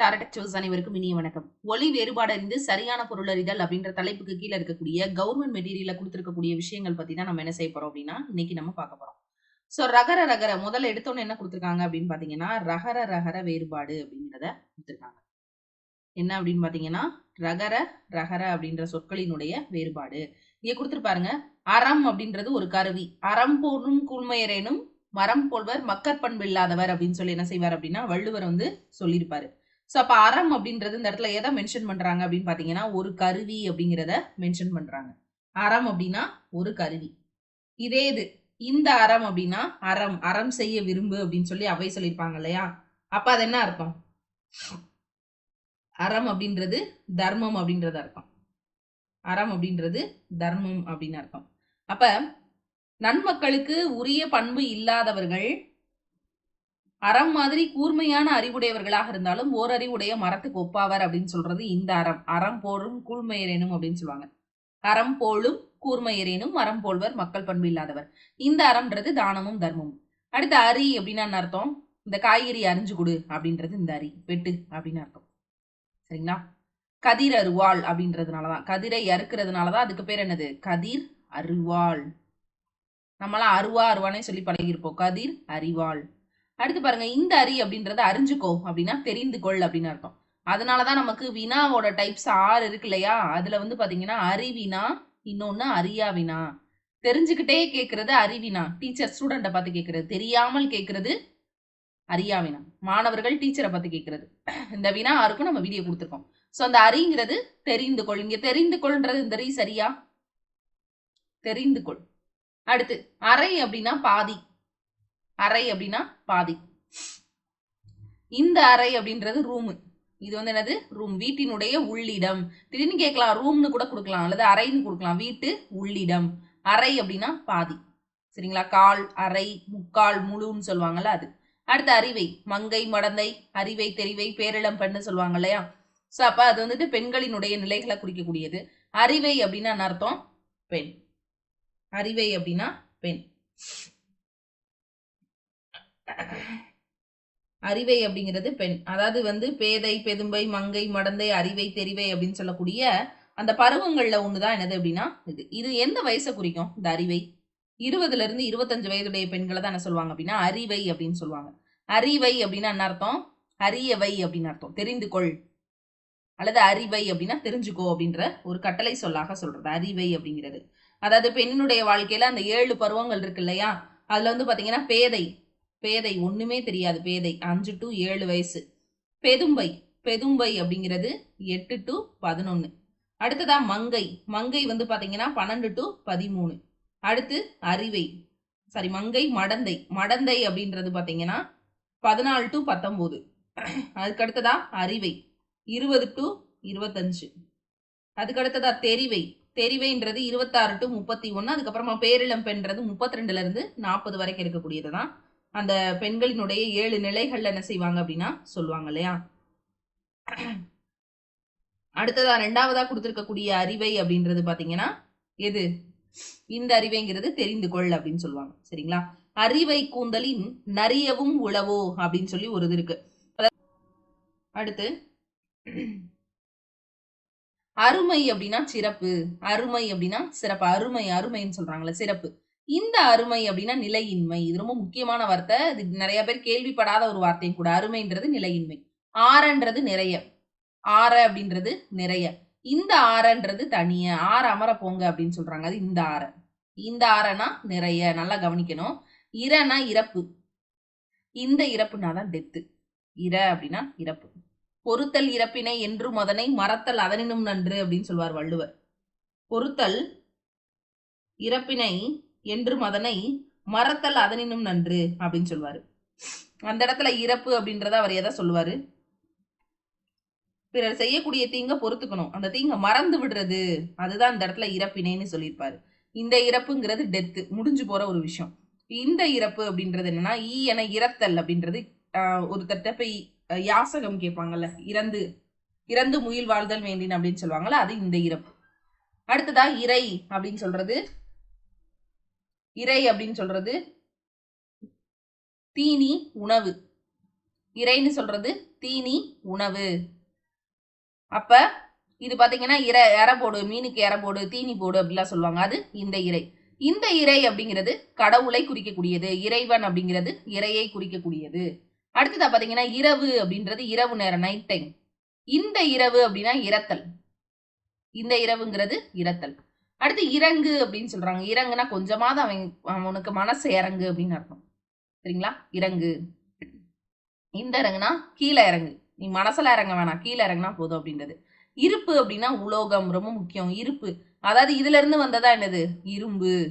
டாரடக்சர்ஸ் அனைவருக்கும் இனிய வணக்கம். ஒளி வேறுபாடு அறிந்து சரியான பொருள் அறிதல் அப்படின்ற தலைப்புக்கு கீழே இருக்கக்கூடிய கவர்மெண்ட் மெட்டீரியல கொடுத்துருக்கக்கூடிய விஷயங்கள் பத்தி தான் நம்ம என்ன செய்ய போறோம் அப்படின்னா இன்னைக்கு நம்ம பார்க்க போறோம். ஸோ ரகர ரகர முதல்ல எடுத்தோன்னு என்ன கொடுத்துருக்காங்க அப்படின்னு பாத்தீங்கன்னா ரகர ரகர வேறுபாடு அப்படிங்கிறத கொடுத்துருக்காங்க. என்ன அப்படின்னு பாத்தீங்கன்னா ரகர ரகர அப்படின்ற சொற்களினுடைய வேறுபாடு. இங்க கொடுத்துருப்பாருங்க அறம் அப்படின்றது ஒரு கருவி. அறம் போனும் கூழ்மையரேனும் மரம் போல்வர் மக்கற்பண்பு இல்லாதவர் அப்படின்னு சொல்லி என்ன செய்வார் அப்படின்னா வள்ளுவர் வந்து சொல்லியிருப்பாரு. ஸோ அப்போ அறம் அப்படின்றது இந்த இடத்துல எதை மென்ஷன் பண்றாங்க அப்படின்னு பார்த்தீங்கன்னா ஒரு கருவி அப்படிங்கிறத மென்ஷன் பண்றாங்க. அறம் அப்படின்னா ஒரு கருவி. இதே இது இந்த அறம் அப்படின்னா அறம் அறம் செய்ய விரும்பு அப்படின்னு சொல்லி அவை சொல்லியிருப்பாங்க இல்லையா? அப்ப அது என்ன அர்த்தம்? அறம் அப்படின்றது தர்மம் அப்படின்றது அர்த்தம். அறம் அப்படின்றது தர்மம் அப்படின்னு அர்த்தம். அப்ப நன்மக்களுக்கு உரிய பண்பு இல்லாதவர்கள் அறம் மாதிரி கூர்மையான அறிவுடையவர்களாக இருந்தாலும் ஓரறிவுடைய மரத்துக்கு ஒப்பாவர் அப்படின்னு சொல்றது இந்த அறம். அறம் போலும் கூர்மையரேனும் அப்படின்னு சொல்லுவாங்க. அறம் போலும் கூர்மையரேனும் மரம் போல்வர் மக்கள் பண்பு இல்லாதவர். இந்த அறம்ன்றது தானமும் தர்மமும். அடுத்து அரி அப்படின்னா என்ன அர்த்தம்? இந்த காய்கறி அரிஞ்சு கொடு அப்படின்றது இந்த அரி வெட்டு அப்படின்னு அர்த்தம். சரிங்களா? கதிர் அருவாள் அப்படின்றதுனாலதான். கதிரை அறுக்கிறதுனாலதான் அதுக்கு பேர் என்னது? கதிர் அருவாள். நம்மளாம் அருவா அருவானே சொல்லி பழகியிருப்போம். கதிர் அறிவாள் அடுத்து பாருங்க இந்த அரி அப்படின்றத அறிஞ்சுக்கோ அப்படின்னா தெரிந்து கொள் அப்படின்னு அர்த்தம். அதனாலதான் நமக்கு வினாவோட டைப்ஸ் ஆறு இருக்கு இல்லையா? அதுல வந்து பாத்தீங்கன்னா அறிவினா இன்னொன்னு அரியா வினா. தெரிஞ்சுக்கிட்டே கேட்கறது அறிவினா டீச்சர் ஸ்டூடெண்ட்டை பார்த்து கேட்கறது தெரியாமல் கேட்கறது அறியாவினா மாணவர்கள் டீச்சரை பார்த்து கேட்கறது இந்த வினா ஆருக்கும் நம்ம வீடியோ கொடுத்துருக்கோம். ஸோ அந்த அறிங்கிறது தெரிந்து கொள். இங்க தெரிந்து கொள்ன்றது இந்த ரீ சரியா? தெரிந்து கொள். அடுத்து அறை அப்படின்னா பாதி. அறை அப்படின்னா பாதி. இந்த அறை அப்படின்றது ரூமு இது வந்து என்னது? ரூம் வீட்டினுடைய உள்ளிடம். திடீர்னு கேட்கலாம் ரூம்னு கூட கொடுக்கலாம் அல்லது அறைன்னு கொடுக்கலாம். வீட்டு உள்ளிடம். அறை அப்படின்னா பாதி. சரிங்களா? கால் அறை முக்கால் முழுன்னு சொல்லுவாங்கல்ல அது. அடுத்த அறிவை. மங்கை மடந்தை அறிவை தெரிவை பேரிளம் பெண்ணு சொல்லுவாங்க இல்லையா? ஸோ அப்ப அது வந்துட்டு பெண்களினுடைய நிலைகளை குறிக்கக்கூடியது. அறிவை அப்படின்னா அர்த்தம்? பெண். அறிவை அப்படின்னா பெண். அறிவை அப்படிங்கிறது பெண். அதாவது வந்து பேதை பெதும்பை மங்கை மடந்தை அறிவை தெரிவை அப்படின்னு சொல்லக்கூடிய அந்த பருவங்கள்ல ஒண்ணுதான் என்னது அப்படின்னா இது. இது எந்த வயசை குறிக்கும்? இந்த அறிவை. இருபதுல இருந்து இருபத்தஞ்சு வயதுடைய பெண்களை தான் என்ன சொல்லுவாங்க அப்படின்னா? அறிவை அப்படின்னு சொல்லுவாங்க. அறிவை அப்படின்னா என்ன அர்த்தம்? அரியவை அப்படின்னு அர்த்தம். தெரிந்து கொள். அல்லது அறிவை அப்படின்னா தெரிஞ்சுக்கோ அப்படின்ற ஒரு கட்டளை சொல்லாக சொல்றது. அறிவை அப்படிங்கிறது. அதாவது பெண்ணினுடைய வாழ்க்கையில அந்த ஏழு பருவங்கள் இருக்கு இல்லையா? அதுல வந்து பாத்தீங்கன்னா பேதை பேதை ஒண்ணுமே தெரியாது. பேதை அஞ்சு டு ஏழு வயசு. பெதும்பை பெதும்பை அப்படிங்கிறது எட்டு டு பதினொன்று அடுத்ததா மங்கை. மங்கை வந்து பார்த்தீங்கன்னா பன்னெண்டு டு பதிமூணு. அடுத்து அறிவை. சாரி மங்கை மடந்தை. மடந்தை அப்படின்றது பார்த்தீங்கன்னா பதினாலு டு பத்தொம்போது. அதுக்கு அடுத்ததா அறிவை. இருபது டு இருபத்தஞ்சு. அதுக்கடுத்ததா தெரிவை. தெரிவைன்றது இருபத்தாறு டு முப்பத்தி ஒன்று அதுக்கப்புறமா பேரிளம் பெண்றது முப்பத்தி ரெண்டுலேருந்து நாற்பது வரைக்கும் இருக்கக்கூடியது தான் அந்த பெண்களினுடைய ஏழு நிலைகள்ல என்ன செய்வாங்க அப்படின்னா சொல்லுவாங்க இல்லையா? அடுத்ததா ரெண்டாவதா கொடுத்துருக்கக்கூடிய அறிவை அப்படின்றது பாத்தீங்கன்னா எது? இந்த அறிவைங்கிறது தெரிந்து கொள் அப்படின்னு சொல்லுவாங்க. சரிங்களா? அறிவை கூந்தலின் நரியவும் உளவோ அப்படின்னு சொல்லி ஒரு இது இருக்கு. அடுத்து அருமை அப்படின்னா சிறப்பு. அருமை அப்படின்னா சிறப்பு. அருமை அருமைன்னு சொல்றாங்களே சிறப்பு. இந்த அருமை அப்படின்னா நிலையின்மை. இது ரொம்ப முக்கியமான வார்த்தை. இது நிறைய பேர் கேள்விப்படாத ஒரு வார்த்தையும் கூட. அருமைன்றது நிலையின்மை. ஆறன்றது நிறைய. ஆற அப்படின்றது நிறைய. இந்த ஆறன்றது தனிய. ஆற அமர போங்க அப்படின்னு சொல்றாங்க. அது இந்த ஆற. இந்த ஆறனா நிறைய. நல்லா கவனிக்கணும். இரனா இறப்பு. இந்த இறப்புனா தான் டெத்து. இர அப்படின்னா இறப்பு. பொறுத்தல் இறப்பினை என்று முதனை மறத்தல் அதனினும் நன்று அப்படின்னு சொல்வார் வள்ளுவர். பொறுத்தல் இறப்பினை என்றும் அதனை மறத்தல் அதனினும் நன்று அப்படின்னு சொல்வாரு. அந்த இடத்துல இறப்பு அப்படின்றத அவர் எதை சொல்லுவாரு? பிறர் செய்யக்கூடிய தீங்க பொறுத்துக்கணும். அந்த தீங்க மறந்து விடுறது அதுதான் இந்த இடத்துல இறப்பினைன்னு சொல்லியிருப்பாரு. இந்த இறப்புங்கிறது டெத்து முடிஞ்சு போற ஒரு விஷயம். இந்த இறப்பு அப்படின்றது என்னன்னா ஈ என இறத்தல் அப்படின்றது ஒரு தட்ட போய் யாசகம் கேட்பாங்கல்ல இறந்து இறந்து முயில் வாழ்தல் வேண்டின் அப்படின்னு சொல்லுவாங்கல்ல அது இந்த இறப்பு. அடுத்ததா இறை அப்படின்னு சொல்றது இறை அப்படின்னு சொல்றது தீனி உணவு. இறைன்னு சொல்றது தீனி உணவு. அப்ப இது பாத்தீங்கன்னா இறை இறை போடு மீனுக்கு இறை போடு தீனி போடு அப்படிலாம் சொல்லுவாங்க. அது இந்த இறை. இந்த இறை அப்படிங்கிறது கடவுளை குறிக்கக்கூடியது இறைவன் அப்படிங்கிறது இறையை குறிக்கக்கூடியது. அடுத்ததா பாத்தீங்கன்னா இரவு அப்படின்றது இரவு நேரம் நைட் டைம் இந்த இரவு அப்படின்னா இரத்தல். இந்த இரவுங்கிறது இரத்தல். அடுத்து இறங்கு அப்படின்னு சொல்றாங்க. இறங்குனா கொஞ்சமாவது அவன் அவனுக்கு மனசு இறங்கு அப்படின்னு அர்த்தம். சரிங்களா? இறங்கு. இந்த இறங்குனா கீழே இறங்கு. நீ மனசுல இறங்க வேணாம். கீழே இறங்குனா போதும் அப்படின்றது. இருப்பு அப்படின்னா உலோகம் ரொம்ப முக்கியம். இருப்பு. அதாவது இதுல இருந்து வந்ததா என்னது? இரும்பு.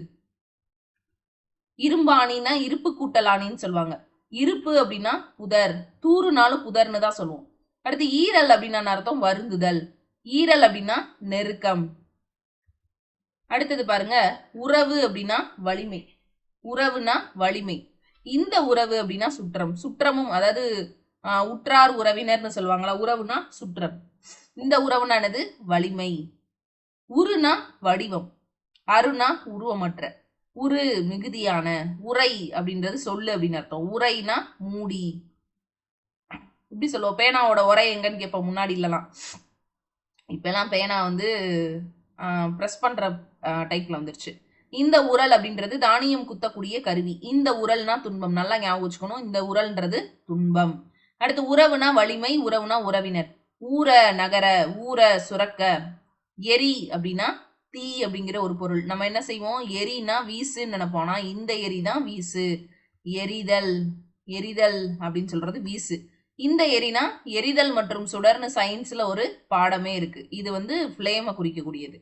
இரும்பாணின்னா இருப்பு கூட்டலாணின்னு சொல்லுவாங்க. இருப்பு அப்படின்னா புதர். தூறுனாலும் புதர்னு தான் சொல்லுவோம். அடுத்து ஈரல் அப்படின்னா அர்த்தம்? வருந்துதல். ஈரல் அப்படின்னா நெருக்கம். அடுத்தது பாருங்க உறவு அப்படின்னா வலிமை. உறவுனா வலிமை. இந்த உறவு அப்படின்னா சுற்றம். சுற்றமும் அதாவது உற்றார் உறவினர்னு சொல்லுவாங்களா உறவுனா சுற்றம். இந்த உறவுனா என்னது? வலிமை. உருனா வடிவம். அருணா உருவமற்ற. உரு மிகுதியான. உரை அப்படின்றது சொல்லு அப்படின்னு அர்த்தம். உரைனா மூடி. இப்படி சொல்லுவோம். பேனாவோட உரை எங்கன்னு கேட்போம். முன்னாடி இல்லலாம். இப்பெல்லாம் பேனா வந்து ப்ரெஸ் பண்ற டைப்ல வந்துருச்சு. இந்த உரல் அப்படின்றது தானியம் குத்தக்கூடிய கருவி. இந்த உரல்னா துன்பம். நல்லா ஞாபகம் வச்சுக்கணும். இந்த உரல்ன்றது துன்பம். அடுத்து உறவுனா வலிமை உறவுனா உறவினர். ஊர நகர ஊர சுரக்க எரி அப்படின்னா தீ அப்படிங்கிற ஒரு பொருள். நம்ம என்ன செய்வோம்? எரினா வீசுன்னு நினைப்போம்னா இந்த எரி தான் வீசு. எரிதல். எரிதல் அப்படின்னு சொல்றது வீசு. இந்த எரினா எரிதல் மற்றும் சுடர்னு சயின்ஸ்ல ஒரு பாடமே இருக்கு. இது வந்து ஃப்ளேமை குறிக்கக்கூடியது.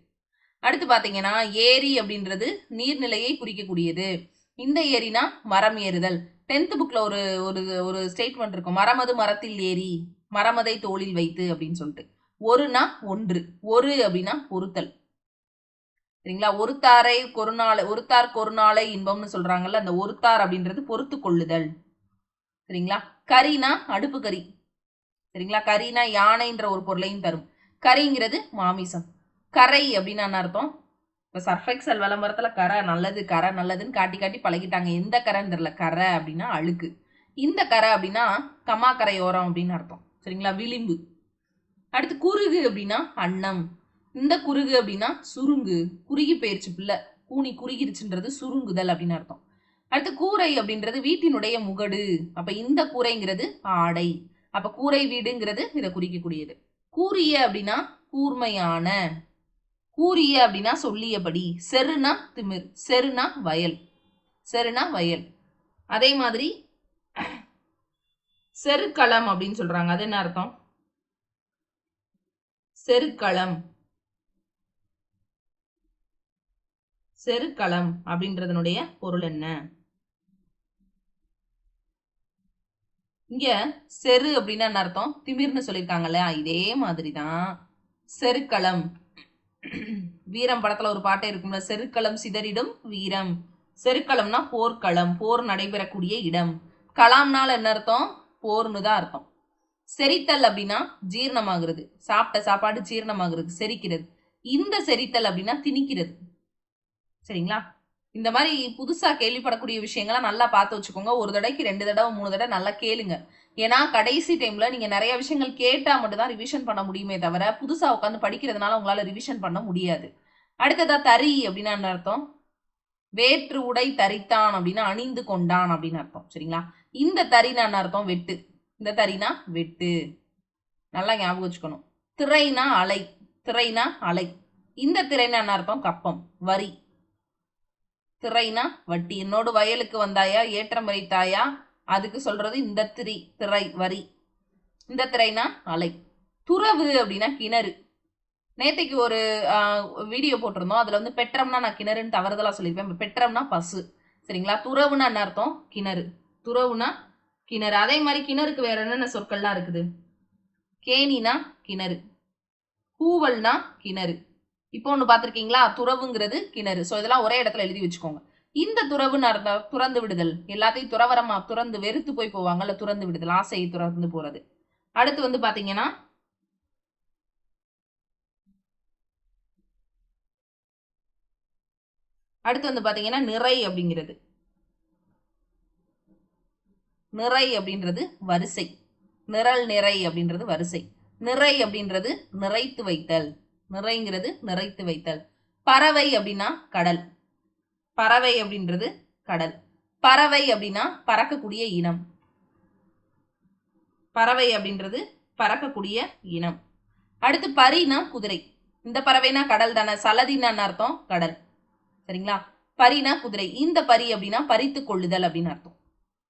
அடுத்து பாத்தீங்கன்னா ஏரி அப்படின்றது நீர்நிலையை குறிக்கக்கூடியது. இந்த ஏரினா மரம் ஏறுதல். டென்த் புக்ல ஒரு ஒரு ஒரு ஸ்டேட்மெண்ட் இருக்கும். மரமது மரத்தில் ஏறி மரமதை தோளில் வைத்து அப்படின்னு சொல்லிட்டு. ஒருனா ஒன்று. ஒரு அப்படின்னா பொருத்தல். சரிங்களா? ஒருத்தாரை கொருநாளை ஒருத்தார் கொருநாளை இன்பம்னு சொல்றாங்கல்ல அந்த ஒருத்தார் அப்படின்றது பொறுத்து கொள்ளுதல். சரிங்களா? கரினா அடுப்பு கறி. சரிங்களா? கரினா யானைன்ற ஒரு பொருளையும் தரும். கரிங்கிறது மாமிசம். கரை அப்படின்னு என்ன அர்த்தம்? இப்போ சர்ஃபெக்சல் விளம்பரத்தில் கரை நல்லது கரை நல்லதுன்னு காட்டி காட்டி பழகிட்டாங்க. எந்த கரைன்னு தெரில கரை அப்படின்னா அழுக்கு. இந்த கரை அப்படின்னா கமா கரையோரம் அப்படின்னு அர்த்தம். சரிங்களா? விளிம்பு. அடுத்து குறுகு அப்படின்னா அன்னம். இந்த குறுகு அப்படின்னா சுருங்கு. குறுகி போயிருச்சு பிள்ளை. கூனி குறுகிருச்சுன்றது சுருங்குதல் அப்படின்னு அர்த்தம். அடுத்து கூரை அப்படின்றது வீட்டினுடைய முகடு. அப்ப இந்த கூரைங்கிறது ஆடை. அப்ப கூரை வீடுங்கிறது இதை குறிக்கக்கூடியது. கூறிய அப்படின்னா கூர்மையான கூறிய அப்படின்னா சொல்லியபடி. செருனா திமிர் செருனா வயல் செருனா வயல். அதே மாதிரி செருக்களம் அப்படின்னு சொல்றாங்க. அது என்ன அர்த்தம்? செருக்களம். செருக்களம் அப்படின்றதனுடைய பொருள் என்ன? இங்க செரு அப்படின்னா என்ன அர்த்தம்? திமிர்னு சொல்லியிருக்காங்கல்ல இதே மாதிரிதான். செருக்களம். வீரம் படத்துல ஒரு பாட்டே இருக்கும்ல செருக்களம் சிதறிடும் வீரம். செருக்களம்னா போர்க்களம் போர் நடைபெறக்கூடிய இடம். கலாம்னால என்ன அர்த்தம்? போர்னு தான் அர்த்தம். செரித்தல் அப்படின்னா ஜீரணமாகிறது. சாப்பிட்ட சாப்பாடு ஜீரணமாகிறது. செரிக்கிறது. இந்த செரித்தல் அப்படின்னா திணிக்கிறது. சரிங்களா? இந்த மாதிரி புதுசா கேள்விப்படக்கூடிய விஷயங்களை நல்லா பார்த்து வச்சுக்கோங்க. ஒரு தடவைக்கு ரெண்டு தடவை மூணு தடவை நல்லா கேளுங்க. ஏன்னா கடைசி டைம்ல நீங்க நிறைய விஷயங்கள் கேட்டா மட்டும் தான் ரிவிஷன் பண்ண முடியுமே தவிர புதுசா உட்காந்து படிக்கிறதுனால உங்களால ரிவிஷன் பண்ண முடியாது. அடுத்ததா தறி அப்படின்னா என்ன அர்த்தம்? வேற்று உடை தரித்தான் அப்படின்னா அணிந்து கொண்டான் அப்படின்னு அர்த்தம். சரிங்களா? இந்த தறினா என்ன அர்த்தம்? வெட்டு. இந்த தரினா வெட்டு. நல்லா ஞாபகம் வச்சுக்கணும். திரைனா அலை. திரைனா அலை. இந்த திரைனா என்ன அர்த்தம்? கப்பம். வரி. திரைனா வட்டி. என்னோடு வயலுக்கு வந்தாயா? ஏற்றம் வைத்தாயா அதுக்கு சொல்றது இந்த திரி திரை வரி. இந்த திரைனா அலை. துறவு அப்படின்னா கிணறு. நேத்தைக்கு ஒரு வீடியோ போட்டிருந்தோம். அதுல வந்து பெற்றம்னா நான் கிணறுன்னு தவறுதலா சொல்லியிருப்பேன். பெற்றம்னா பசு. சரிங்களா? துறவுனா என்ன அர்த்தம்? கிணறு. துறவுனா கிணறு. அதே மாதிரி கிணறுக்கு வேற என்னென்ன சொற்கள்லாம் இருக்குது? கேணினா கிணறு. கூவல்னா கிணறு. இப்போ ஒன்று பார்த்துருக்கீங்களா? துறவுங்கிறது கிணறு. ஸோ இதெல்லாம் ஒரே இடத்துல எழுதி வச்சுக்கோங்க. இந்த துறவு நடந்த துறந்து விடுதல் எல்லாத்தையும் துறவரமா துறந்து வெறுத்து போய் போவாங்கல்ல துறந்து விடுதல் ஆசையை துறந்து போறது. அடுத்து வந்து பாத்தீங்கன்னா அடுத்து வந்து பாத்தீங்கன்னா நிறை அப்படிங்கிறது. நிறை அப்படின்றது வரிசை. நிரல் நிறை அப்படின்றது வரிசை. நிறை அப்படின்றது நிறைத்து வைத்தல். நிறைங்கிறது நிறைத்து வைத்தல். பறவை அப்படின்னா கடல். பறவை அப்படின்றது கடல். பறவை அப்படின்னா பறக்கக்கூடிய இனம். பறவை அப்படின்றது பறக்கக்கூடிய இனம். அடுத்து பரினா குதிரை. இந்த பறவைனா கடல் தானே. சலதினான்னு அர்த்தம் கடல். சரிங்களா? பரினா குதிரை. இந்த பரி அப்படின்னா பறித்து கொள்ளுதல் அப்படின்னு அர்த்தம்.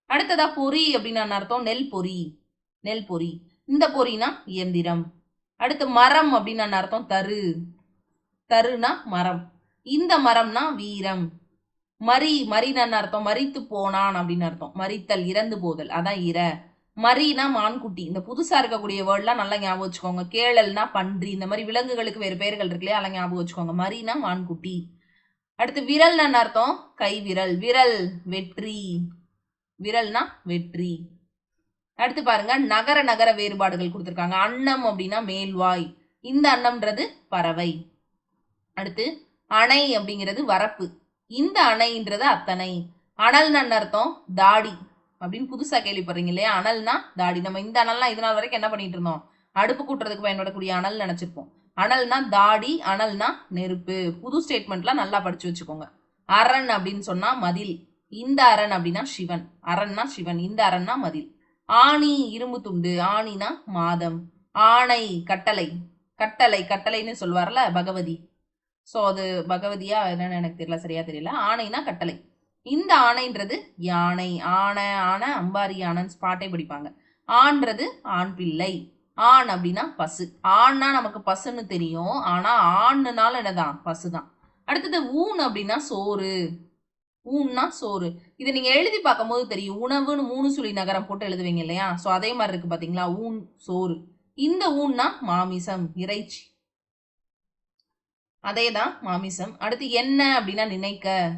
அடுத்ததா பொறி அப்படின்னு அர்த்தம்? நெல் பொறி. நெல் பொறி. இந்த பொறினா இயந்திரம். அடுத்து மரம் அப்படின்னு அர்த்தம் தரு. தருனா மரம். இந்த மரம்னா வீரம். மரி மரின்னு அர்த்தம் மறித்து போனான் அப்படின்னு அர்த்தம். மறித்தல் இறந்து போதல். அதான் இர மரினா மான்குட்டி. இந்த புதுசா இருக்கக்கூடிய வேர்ட்லாம் நல்லா ஞாபகம் வச்சுக்கோங்க. கேழல்னா பன்றி. இந்த மாதிரி விலங்குகளுக்கு வேறு பெயர்கள் இருக்கு இல்லையா? அதெல்லாம் ஞாபகம் வச்சுக்கோங்க. மரினா மான்குட்டி. அடுத்து விரல்னு அர்த்தம் கை விரல் விரல் வெற்றி. விரல்னா வெற்றி. அடுத்து பாருங்க நகர நகர வேறுபாடுகள் கொடுத்துருக்காங்க. அன்னம் அப்படின்னா மேல்வாய். இந்த அன்னம்ன்றது பறவை. அடுத்து அணை அப்படிங்கிறது வரப்பு. இந்த அணைன்றது அத்தனை. அனல்னு அர்த்தம்? தாடி. அப்படின்னு புதுசா கேள்விப்படுறீங்க இல்லையா? அனல்னா தாடி. நம்ம இந்த அனல்லாம் இது நாள் வரைக்கும் என்ன பண்ணிட்டு இருந்தோம்? அடுப்பு கூட்டுறதுக்கு பயன்படக்கூடிய அனல் நினைச்சிருப்போம். அனல்னா தாடி அனல்னா நெருப்பு. புது ஸ்டேட்மெண்ட்லாம் நல்லா படிச்சு வச்சுக்கோங்க. அரண் அப்படின்னு சொன்னா மதில். இந்த அரண் அப்படின்னா சிவன். அரண்னா சிவன். இந்த அரண்னா மதில். ஆணி இரும்பு துண்டு. ஆணினா மாதம். ஆணை கட்டளை. கட்டளை கட்டளைன்னு சொல்லுவார்ல பகவதி. ஸோ அது பகவதியா என்னன்னு எனக்கு தெரியல சரியா தெரியல. ஆணைனா கட்டளை. இந்த ஆணைன்றது யானை. ஆனை ஆனை அம்பாரி ஆணைன்னு பாட்டை படிப்பாங்க. ஆண்றது ஆண் பிள்ளை. ஆண் அப்படின்னா பசு. ஆண்னா நமக்கு பசுன்னு தெரியும். ஆனா ஆண்ணுனால என்னதான்? பசுதான். அடுத்தது ஊன் அப்படின்னா சோறு. ஊன்னா சோறு. இதை நீங்க எழுதி பார்க்கும்போது தெரியும். உணவுன்னு மூணு சுழி நகரம் போட்டு எழுதுவீங்க இல்லையா? ஸோ அதே மாதிரி இருக்கு பாத்தீங்களா? ஊன் சோறு. இந்த ஊன்னா மாமிசம் இறைச்சி. அதேதான் மாமிசம். அடுத்து என்ன அப்படின்னா நினைக்க.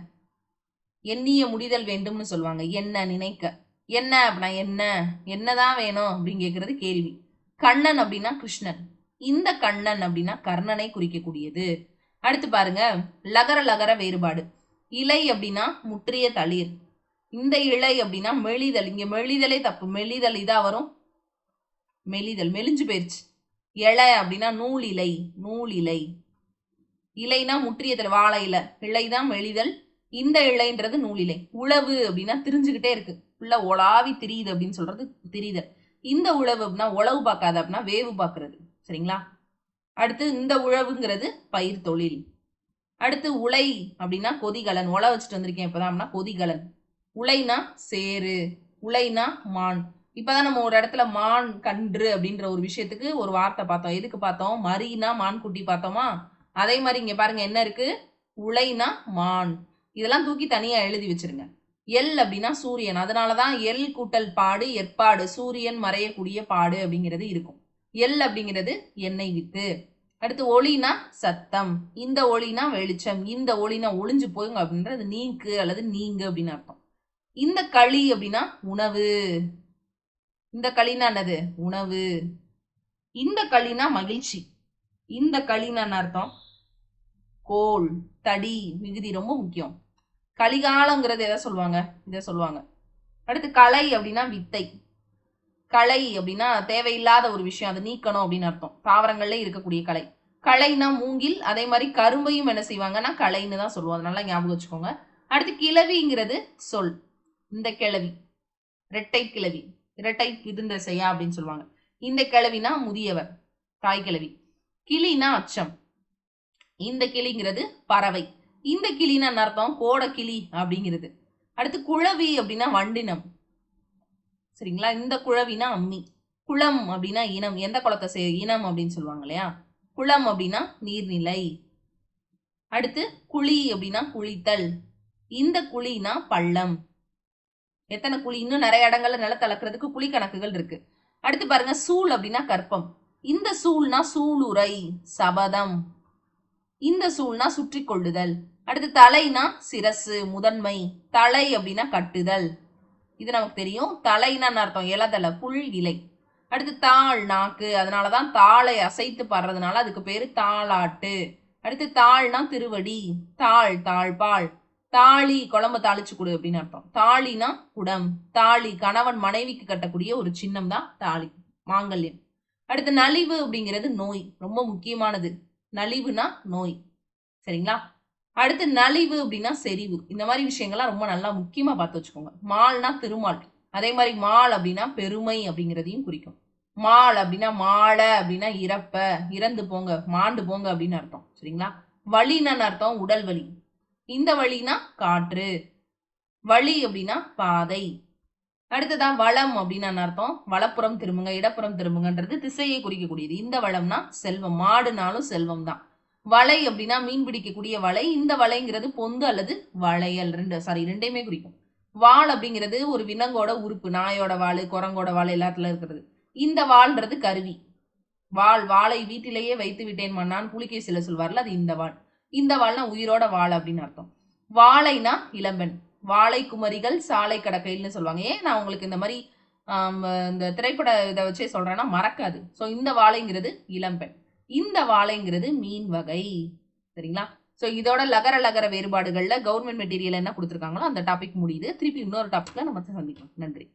எண்ணிய முடிதல் வேண்டும்னு சொல்லுவாங்க. என்ன நினைக்க. என்ன அப்படின்னா என்ன? என்னதான் வேணும் அப்படின்னு கேட்கறது கேள்வி. கண்ணன் அப்படின்னா கிருஷ்ணன். இந்த கண்ணன் அப்படின்னா கர்ணனை குறிக்கக்கூடியது. அடுத்து பாருங்க. லகர லகர வேறுபாடு. இலை அப்படின்னா முற்றிய தளிர். இந்த இலை அப்படின்னா மெலிதல். இங்க மெலிதலே தப்பு. மெலிதல் இதா வரும். மெலிதல். மெலிஞ்சு போயிருச்சு. இலை அப்படின்னா நூல் இலை நூல் இலை இலைனா முற்றியதல் வாழை இலை. இலைதான் மெலிதல். இந்த இலைன்றது நூல் இலை உழவு அப்படின்னா திரிஞ்சுக்கிட்டே இருக்கு. ஃபுல்லா ஒளாவி திரியுது அப்படின்னு சொல்றது திரிதல். இந்த உழவு அப்படின்னா உழவு பார்க்காத அப்படின்னா வேவு பார்க்கறது. சரிங்களா? அடுத்து இந்த உழவுங்கிறது பயிர் தொழில். அடுத்து உலை அப்படின்னா கொதிகலன். உலை வச்சுட்டு வந்திருக்கேன் இப்போதான். அப்படின்னா கொதிகலன். உலைனா சேரு உலைனா மான். இப்போதான் நம்ம ஒரு இடத்துல மான் கன்று அப்படின்ற ஒரு விஷயத்துக்கு ஒரு வார்த்தை பார்த்தோம். எதுக்கு பார்த்தோம்? மரினா மான் குட்டி பார்த்தோமா? அதே மாதிரி இங்கே பாருங்க என்ன இருக்கு? உலைனா மான். இதெல்லாம் தூக்கி தனியாக எழுதி வச்சிருங்க. எல் அப்படின்னா சூரியன். அதனால தான் எல் கூட்டல் பாடு எற்பாடு. சூரியன் மறையக்கூடிய பாடு அப்படிங்கிறது இருக்கும். எல் அப்படிங்கிறது எண்ணெய் வித்து அடுத்து ஒளினா சத்தம். இந்த ஒளினா வெளிச்சம். இந்த ஒளினா ஒளிஞ்சு போயுங்க அப்படின்றது நீக்கு அல்லது நீங்க அப்படின்னு அர்த்தம். இந்த களி அப்படின்னா உணவு. இந்த களினா என்னது? உணவு. இந்த களினா மகிழ்ச்சி. இந்த களினான்னு அர்த்தம்? கோல் தடி மிகுதி ரொம்ப முக்கியம். கலிகாலங்கிறது எதை சொல்லுவாங்க? இதை சொல்லுவாங்க. அடுத்து கலை அப்படின்னா வித்தை. கலை அப்படின்னா தேவையில்லாத ஒரு விஷயம். அதை நீக்கணும் அப்படின்னு அர்த்தம். தாவரங்கள்ல இருக்கக்கூடிய கலை. களைனா மூங்கில் அதே மாதிரி கரும்பையும் என்ன செய்வாங்கன்னா களைன்னு தான் சொல்லுவோம். அதனால ஞாபகம் வச்சுக்கோங்க. அடுத்து கிளவிங்கிறது சொல். இந்த கிளவி இரட்டை கிளவி இரட்டை இருந்த செய்யா அப்படின்னு சொல்லுவாங்க. இந்த கிளவினா முதியவர். தாய் கிளவி கிளினா அச்சம். இந்த கிளிங்கிறது பறவை. இந்த கிளினா என்ன அர்த்தம்? கோட கிளி அப்படிங்கிறது. அடுத்து குழவி அப்படின்னா வண்டினம். சரிங்களா? இந்த குழவினா அம்மி. குளம் அப்படின்னா இனம். எந்த குளத்தை சே இனம் அப்படின்னு சொல்லுவாங்க இல்லையா? குளம் அப்படின்னா நீர்நிலை. அடுத்து குழி அப்படின்னா குளித்தல் இந்த குழினா பள்ளம். எத்தனை குழி? இன்னும் நிறைய இடங்கள்ல நிலத்தை அளக்குறதுக்கு குழி கணக்குகள் இருக்கு. அடுத்து பாருங்க சூள் அப்படின்னா கற்பம். இந்த சூழ்னா சூளுரை சபதம். இந்த சூழ்னா சுற்றி கொள்ளுதல் அடுத்து தலைனா சிரசு முதன்மை. தலை அப்படின்னா கட்டுதல். இது நமக்கு தெரியும். தலைனா அர்த்தம். இலதலை புல் இலை. அடுத்து தாள் நாக்கு. அதனாலதான் தாளை அசைத்து பாடுறதுனால அதுக்கு பேர் தாளாட்டு. அடுத்து தாள்னா திருவடி. தாள் தாழ்பால் தாலி குழம்பு தாளிச்சு கொடு அப்படின்னு அர்த்தம். தாலினா குடம். தாலி கணவன் மனைவிக்கு கட்டக்கூடிய ஒரு சின்னம் தான் தாலி மாங்கல்யம். அடுத்து நலிவு அப்படிங்கிறது நோய். ரொம்ப முக்கியமானது. நலிவுனா நோய். சரிங்களா? அடுத்து நலிவு அப்படின்னா செறிவு. இந்த மாதிரி விஷயங்கள்லாம் ரொம்ப நல்லா முக்கியமா பார்த்து வச்சுக்கோங்க. மால்னா திருமால். அதே மாதிரி மால் அப்படின்னா பெருமை அப்படிங்கிறதையும் குறிக்கும். மால் அப்படின்னா மாலை அப்படின்னா இறப்ப இறந்து போங்க மாண்டு போங்க அப்படின்னு அர்த்தம். சரிங்களா? வலின்னு அர்த்தம்? உடல் வலி. இந்த வழினா காற்று. வழி அப்படின்னா பாதை. அடுத்ததான் வளம் அப்படின்னு அர்த்தம்? வலப்புறம் திரும்புங்க இடப்புறம் திரும்புங்கன்றது திசையை குறிக்கக்கூடியது. இந்த வளம்னா செல்வம். மாடுனாலும் செல்வம் தான். வலை அப்படின்னா மீன் பிடிக்கக்கூடிய வலை. இந்த வலைங்கிறது பொந்து அல்லது வளையல். ரெண்டு சாரி ரெண்டையுமே குறிக்கும். வால் அப்படிங்கிறது ஒரு விலங்கோட உறுப்பு நாயோட வால் குரங்கோட வால் எல்லாத்துல இருக்கிறது. இந்த வாள்ன்றது கருவி. வாள் வாளை வீட்டிலேயே வைத்து விட்டேன் மன்னான் புலிகை சில சொல்வார்ல அது இந்த வாள். இந்த வாள்னா உயிரோட வாள் அப்படின்னு அர்த்தம். வாழைனா இளம்பெண். வாழை குமரிகள் சாலை கடக்கைல்னு சொல்லுவாங்க ஏன் நான் உங்களுக்கு இந்த மாதிரி இந்த திரைப்பட இதை வச்சே சொல்றேன்னா மறக்காது. ஸோ இந்த வாழைங்கிறது இளம்பெண். இந்த வாழைங்கிறது மீன் வகை. சரிங்களா? ஸோ இதோட லகர லகர வேறுபாடுகளில் கவர்மெண்ட் மெட்டீரியல் என்ன கொடுத்துருக்காங்களோ அந்த டாபிக் முடியுது. திருப்பி இன்னொரு டாபிக்ல நம்ம சந்திக்கலாம் நன்றி.